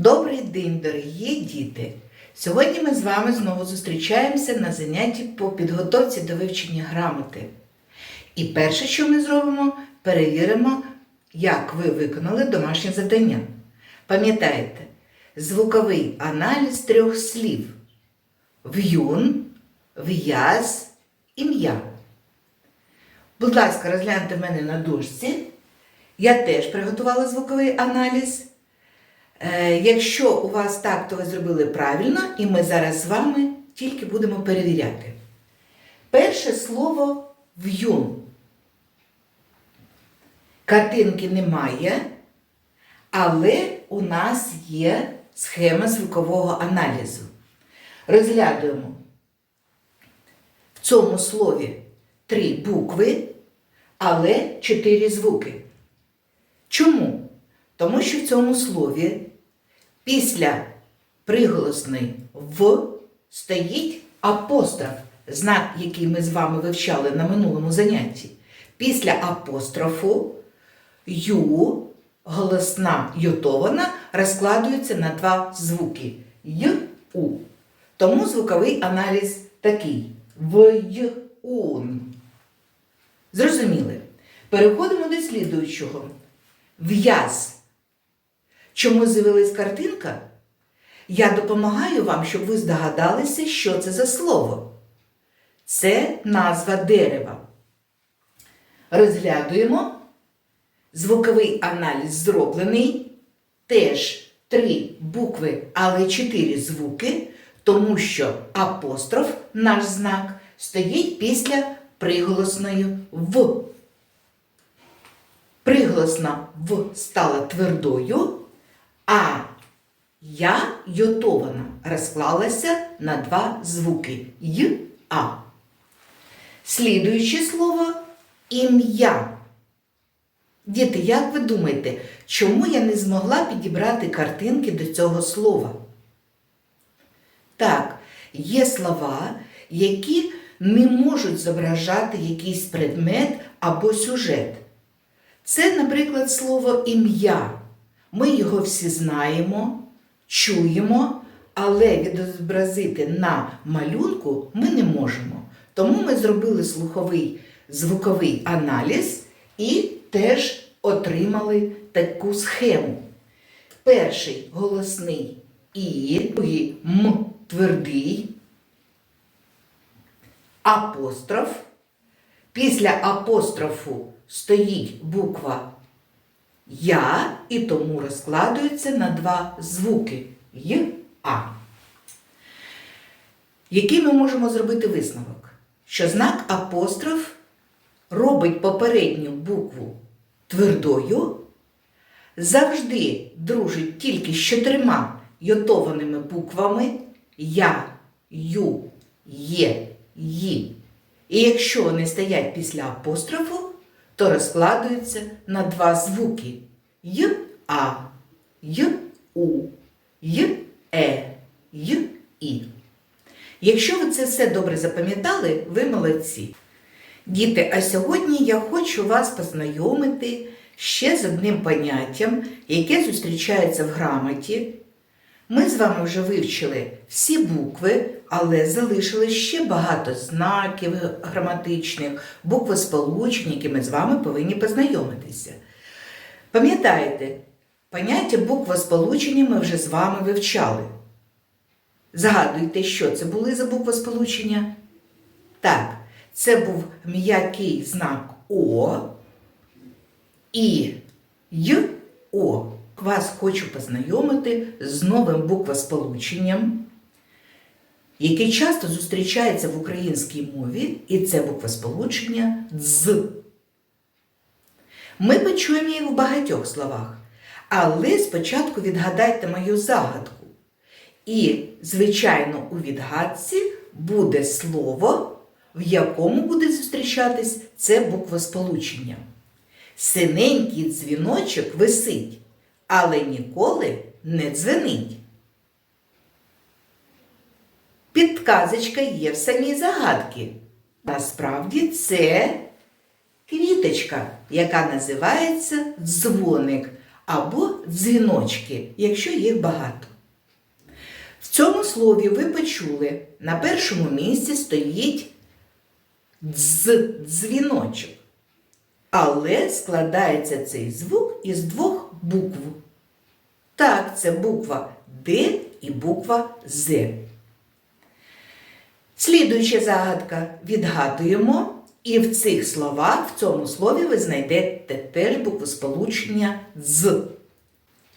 Добрий день, дорогі діти! Сьогодні ми з вами знову зустрічаємося на занятті по підготовці до вивчення грамоти. І перше, що ми зробимо, перевіримо, як ви виконали домашнє завдання. Пам'ятаєте, звуковий аналіз трьох слів: в'юн, в'яз, ім'я. Будь ласка, розгляньте мене на дошці. Я теж приготувала звуковий аналіз. Е, Якщо у вас так, то ви зробили правильно, і ми зараз з вами тільки будемо перевіряти. Перше слово в'юн. Картинки немає, але у нас є схема звукового аналізу. Розглядуємо. В цьому слові три букви, але чотири звуки. Чому? Тому що в цьому слові після приголосної в стоїть апостроф, знак, який ми з вами вивчали на минулому занятті. Після апострофу ю, голосна йотована, розкладується на два звуки й у. Тому звуковий аналіз такий в й ун. Зрозуміли? Переходимо до слідуючого. В'яз. Чому з'явилась картинка? Я допомагаю вам, щоб ви здогадалися, що це за слово. Це назва дерева. Розглядуємо. Звуковий аналіз зроблений. Теж три букви, але чотири звуки, тому що апостроф, наш знак, стоїть після приголосної в. Приголосна в стала твердою, а я йотована розклалася на два звуки й а. Слідуюче слово ім'я. Діти, як ви думаєте, чому я не змогла підібрати картинки до цього слова? Так, є слова, які не можуть зображати якийсь предмет або сюжет. Це, наприклад, слово ім'я. Ми його всі знаємо, чуємо, але відобразити на малюнку ми не можемо. Тому ми зробили слуховий звуковий аналіз і теж отримали таку схему. Перший голосний І, другий М твердий, апостроф. Після апострофу стоїть буква Я і тому розкладується на два звуки Й А. Який ми можемо зробити висновок? Що знак апостроф робить попередню букву твердою, завжди дружить тільки з чотирма йотованими буквами Я, Ю, Є, Ї. І якщо вони стоять після апострофу, то розкладаються на два звуки Й А, Й У, Й Е, Й І. Якщо ви це все добре запам'ятали, ви молодці. Діти, а сьогодні я хочу вас познайомити ще з одним поняттям, яке зустрічається в грамоті. Ми з вами вже вивчили всі букви, але залишили ще багато знаків граматичних, буквосполучень, які ми з вами повинні познайомитися. Пам'ятаєте, поняття буквосполучення ми вже з вами вивчали. Згадуйте, що це були за буквосполучення? Так, це був м'який знак О і Й О. Вас хочу познайомити з новим буквосполученням, яке часто зустрічається в українській мові, і це буквосполучення «дз». Ми почуємо їх в багатьох словах, але спочатку відгадайте мою загадку. І, звичайно, у відгадці буде слово, в якому буде зустрічатись це буквосполучення. Синенький дзвіночок висить, але ніколи не дзвенить. Підказочка є в самій загадці. Насправді це квіточка, яка називається дзвоник. або дзвіночки, якщо їх багато. В цьому слові ви почули, на першому місці стоїть дз, дзвіночок. Але складається цей звук із двох букв. Так, це буква Д і буква З. Слідуюча загадка відгадуємо, і в цих словах, в цьому слові ви знайдете теж буквосполучення з.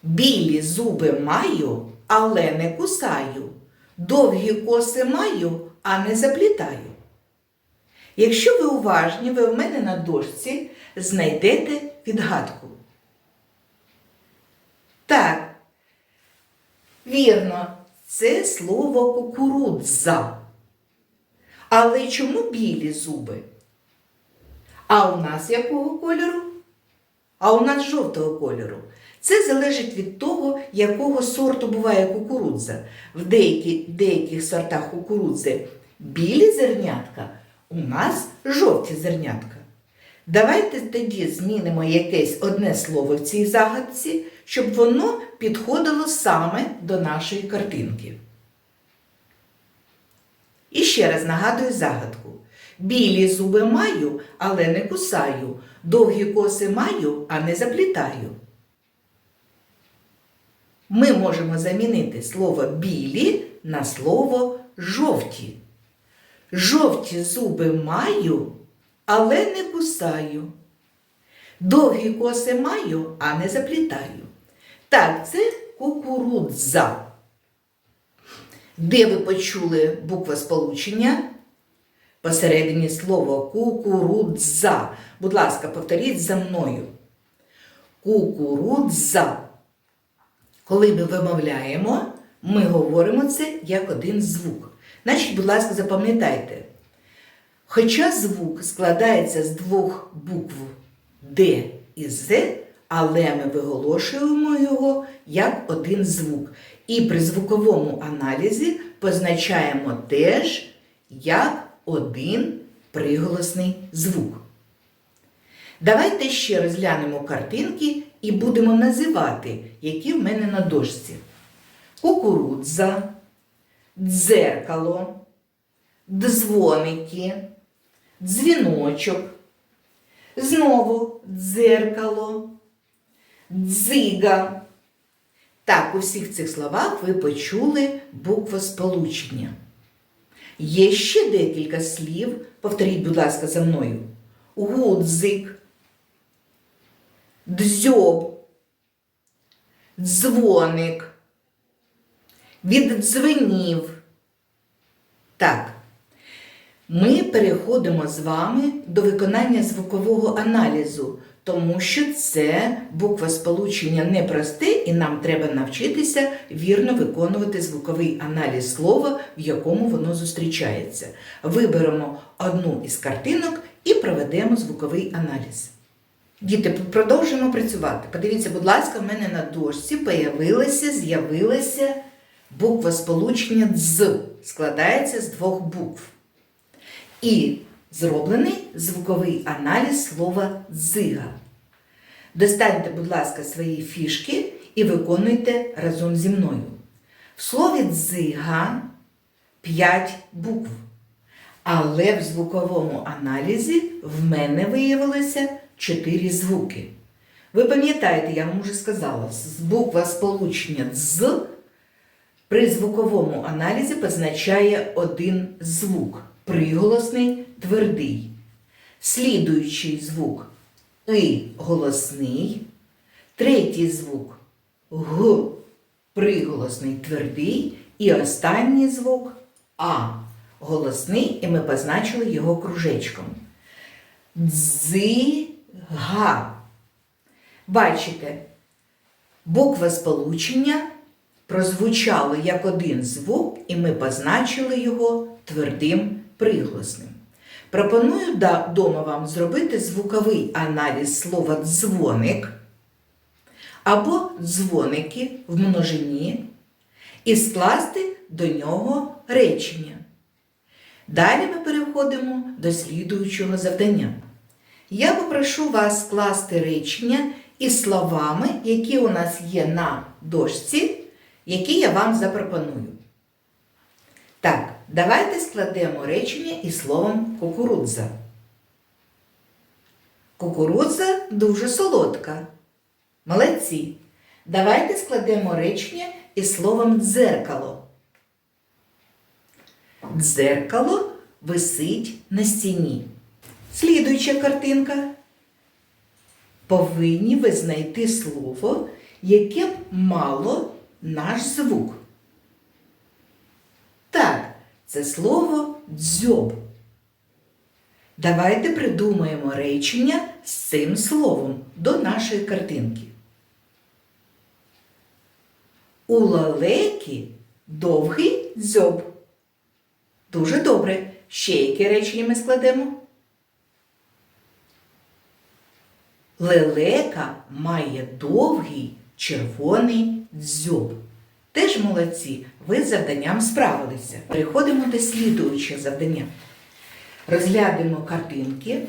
Білі зуби маю, але не кусаю. Довгі коси маю, а не заплітаю. Якщо ви уважні, ви в мене на дошці знайдете відгадку. Так, вірно, це слово кукурудза. Але чому білі зуби? А у нас якого кольору? А у нас жовтого кольору. Це залежить від того, якого сорту буває кукурудза. В деякі, деяких сортах кукурудзи білі зернятка, у нас жовті зернятка. Давайте тоді змінимо якесь одне слово в цій загадці, щоб воно підходило саме до нашої картинки. І ще раз нагадую загадку. Білі зуби маю, але не кусаю. Довгі коси маю, а не заплітаю. Ми можемо замінити слово білі на слово жовті. Жовті зуби маю, але не кусаю. Довгі коси маю, а не заплітаю. Так, це кукурудза. Де ви почули буква сполучення? Посередині слово кукурудза. Будь ласка, повторіть за мною. Кукурудза. Коли ми вимовляємо, ми говоримо це як один звук. Значить, будь ласка, запам'ятайте. Хоча звук складається з двох букв Д і З, але ми виголошуємо його як один звук. І при звуковому аналізі позначаємо теж як один приголосний звук. Давайте ще розглянемо картинки і будемо називати, які в мене на дошці. Кукурудза, дзеркало, дзвоники, дзвіночок, знову дзеркало, дзига. Так, у всіх цих словах ви почули буквосполучення. Є ще декілька слів, повторіть, будь ласка, за мною. Гудзик, дзьоб, дзвоник, віддзвенів. Так, ми переходимо з вами до виконання звукового аналізу, тому що це буква сполучення непросте, і нам треба навчитися вірно виконувати звуковий аналіз слова, в якому воно зустрічається. Виберемо одну із картинок і проведемо звуковий аналіз. Діти, продовжуємо працювати. Подивіться, будь ласка, в мене на дошці появилася, з'явилася буква сполучення «дз», складається з двох букв. І зроблений звуковий аналіз слова дзига. Достаньте, будь ласка, свої фішки і виконуйте разом зі мною. В слові дзига 5 букв. Але в звуковому аналізі в мене виявилося 4 звуки. Ви пам'ятаєте, я вам вже сказала, з буква сполучення «з» при звуковому аналізі позначає один звук приголосний твердий. Слідуючий звук И голосний, третій звук Г приголосний твердий, і останній звук А голосний, і ми позначили його кружечком. Дзига. Бачите, буква сполучення прозвучало як один звук, і ми позначили його твердим приголосним. Пропоную вдома вам зробити звуковий аналіз слова дзвоник або дзвоники в множині і скласти до нього речення. Далі ми переходимо до слідуючого завдання. Я попрошу вас скласти речення із словами, які у нас є на дошці, які я вам запропоную. Так, давайте складемо речення із словом кукурудза. Кукурудза дуже солодка. Молодці. Давайте складемо речення із словом дзеркало. Дзеркало висить на стіні. Слідуюча картинка. Повинні ви знайти слово, яке б мало наш звук. Так, це слово дзьоб. Давайте придумаємо речення з цим словом до нашої картинки. У лалеки довгий дзьоб. Дуже добре. Ще яке речення ми складемо? Лелека має довгий червоний дзьоб. Теж молодці, ви з завданням справилися. Переходимо до слідуючого завдання. Розглянемо картинки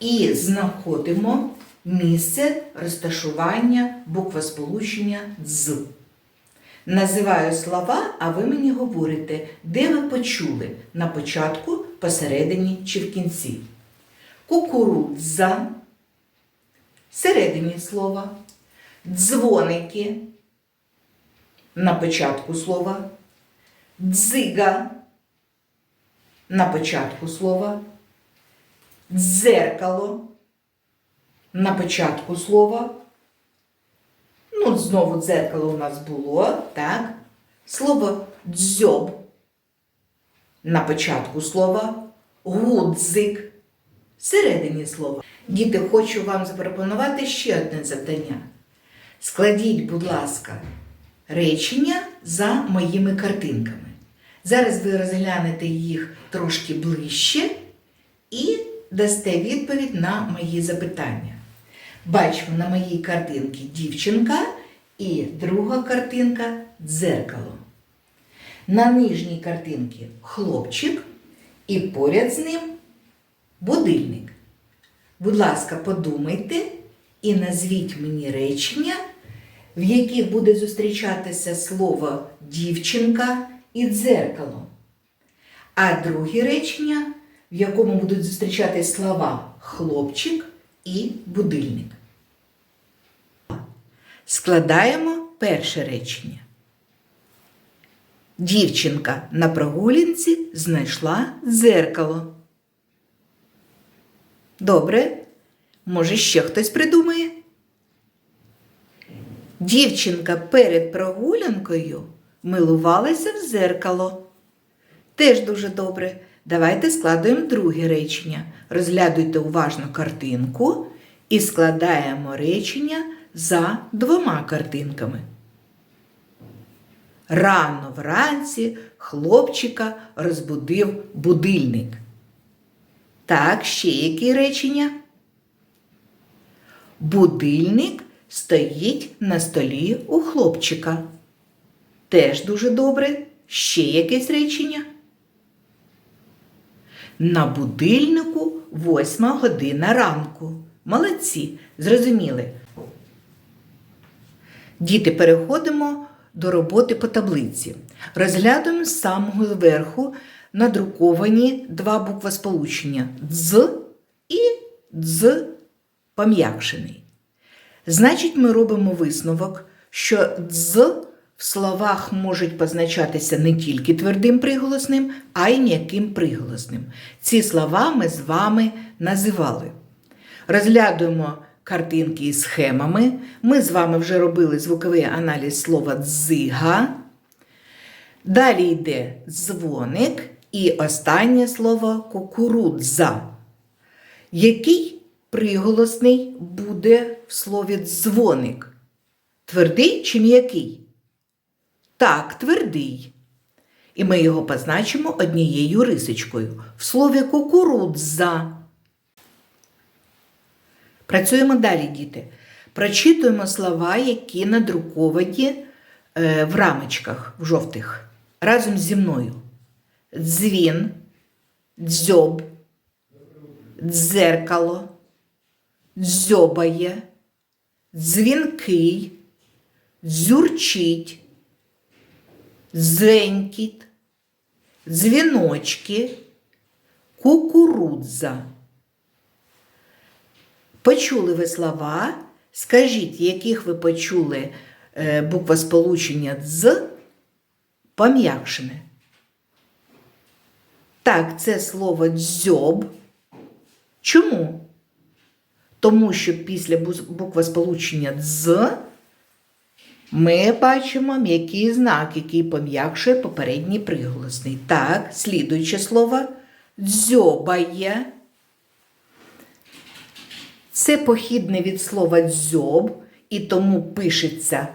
і знаходимо місце розташування буквосполучення «дз». Називаю слова, а ви мені говорите, де ви почули на початку, посередині чи в кінці. Кукурудза всередині слова, дзвоники на початку слова, дзига на початку слова, дзеркало на початку слова. Ну, знову дзеркало у нас було, так? Слово дзьоб на початку слова, гудзик всередині слова. Діти, хочу вам запропонувати ще одне завдання. Складіть, будь ласка, речення за моїми картинками. Зараз ви розглянете їх трошки ближче і дасте відповідь на мої запитання. Бачимо на моїй картинці дівчинка і друга картинка дзеркало. На нижній картинці хлопчик і поряд з ним будильник. Будь ласка, подумайте і назвіть мені речення, в яких буде зустрічатися слово дівчинка і дзеркало. А друге речення, в якому будуть зустрічатися слова хлопчик і будильник. Складаємо перше речення. Дівчинка на прогулянці знайшла дзеркало. Добре. Може, ще хтось придумає? Дівчинка перед прогулянкою милувалася в зеркало. Теж дуже добре. Давайте складуємо друге речення. Розглядуйте уважно картинку і складаємо речення за двома картинками. Рано вранці хлопчика розбудив будильник. Так, ще які речення? Будильник стоїть на столі у хлопчика. Теж дуже добре. Ще якесь речення? На будильнику восьма година ранку. Молодці, зрозуміли. Діти, переходимо до роботи по таблиці. Розглядуємо з самого зверху надруковані два буквосполучення дз і дз пом'якшений. Значить, ми робимо висновок, що дз в словах можуть позначатися не тільки твердим приголосним, а й м'яким приголосним. Ці слова ми з вами називали. Розглядуємо картинки із схемами. Ми з вами вже робили звуковий аналіз слова дзига. Далі йде дзвоник і останнє слово кукурудза. Який приголосний буде в слові дзвоник? Твердий чи м'який? Так, твердий. І ми його позначимо однією рисочкою в слові кукурудза. Працюємо далі, діти. Прочитуємо слова, які надруковані е, в рамочках в жовтих. Разом зі мною. Дзвін, дзьоб, дзеркало, дзьобає, дзвінкий, дзюрчить, дзенькіт, дзвіночки, кукурудза. Почули ви слова? Скажіть, яких ви почули е, буквосполучення з пом'якшене? Так, це слово дзьоб. Чому? Тому що після бу- буквосполучення «дз» ми бачимо м'який знак, який пом'якшує попередній приголосний. Так, слідуюче слово дзьобає. Це похідне від слова дзьоб, і тому пишеться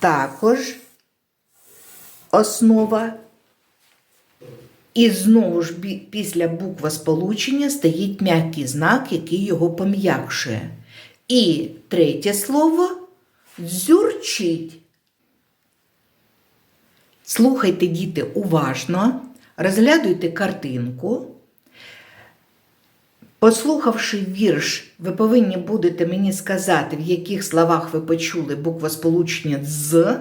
також основа. І знову ж після буква сполучення стоїть м'який знак, який його пом'якшує. І третє слово дзюрчить. Слухайте, діти, уважно, розглядуйте картинку. Послухавши вірш, ви повинні будете мені сказати, в яких словах ви почули буквосполучення з,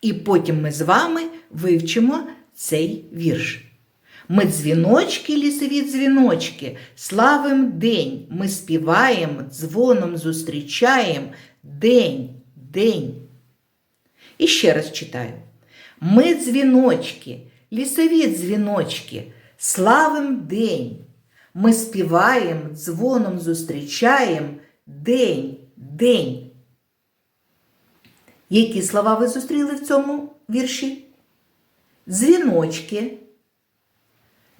і потім ми з вами вивчимо цей вірш. Ми дзвіночки, лісові дзвіночки, славим день, ми співаємо, дзвоном зустрічаємо день, день. І ще раз читаю. Ми дзвіночки, лісові дзвіночки, славим день. Ми співаємо, дзвоном зустрічаємо день, день. Які слова ви зустріли в цьому вірші? Дзвіночки,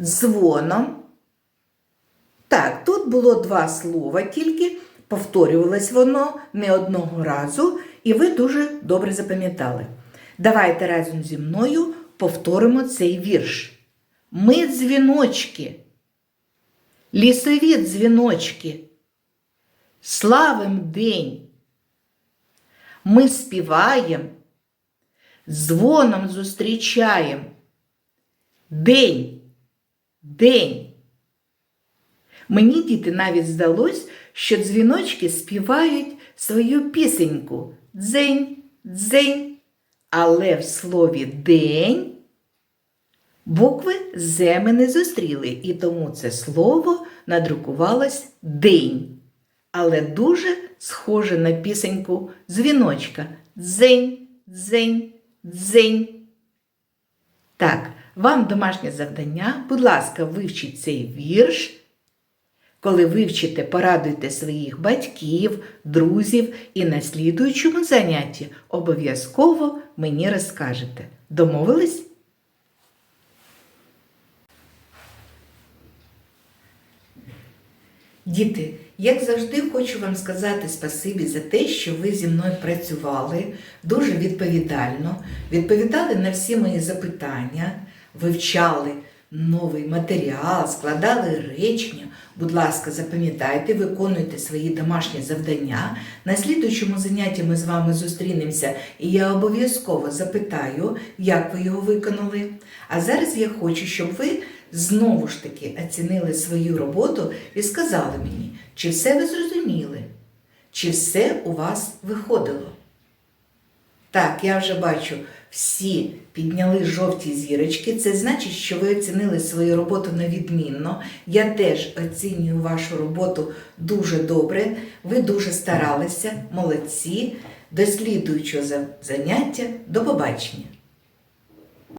дзвоном. Так, тут було два слова, тільки повторювалось воно не одного разу, і ви дуже добре запам'ятали. Давайте разом зі мною повторимо цей вірш. Ми дзвіночки, лісові дзвіночки, славим день. Ми співаємо, дзвоном зустрічаємо. День, день. Мені, діти, навіть здалось, що дзвіночки співають свою пісеньку дзень, дзень. Але в слові день букви ми не зустріли, і тому це слово надрукувалось день. Але дуже схоже на пісеньку дзвіночка. Дзень, дзень, дзень. Так, вам домашнє завдання. Будь ласка, вивчіть цей вірш. Коли вивчите, порадуйте своїх батьків, друзів і на слідуючому занятті обов'язково мені розкажете. Домовились? Діти, як завжди, хочу вам сказати спасибі за те, що ви зі мною працювали дуже відповідально, відповідали на всі мої запитання, вивчали новий матеріал, складали речення. Будь ласка, запам'ятайте, виконуйте свої домашні завдання. На слідуючому занятті ми з вами зустрінемося, і я обов'язково запитаю, як ви його виконали. А зараз я хочу, щоб ви знову ж таки оцінили свою роботу і сказали мені, чи все ви зрозуміли, чи все у вас виходило. Так, я вже бачу, всі підняли жовті зірочки. Це значить, що ви оцінили свою роботу невідмінно. Я теж оцінюю вашу роботу дуже добре. Ви дуже старалися, молодці. До слідуючого заняття. До побачення!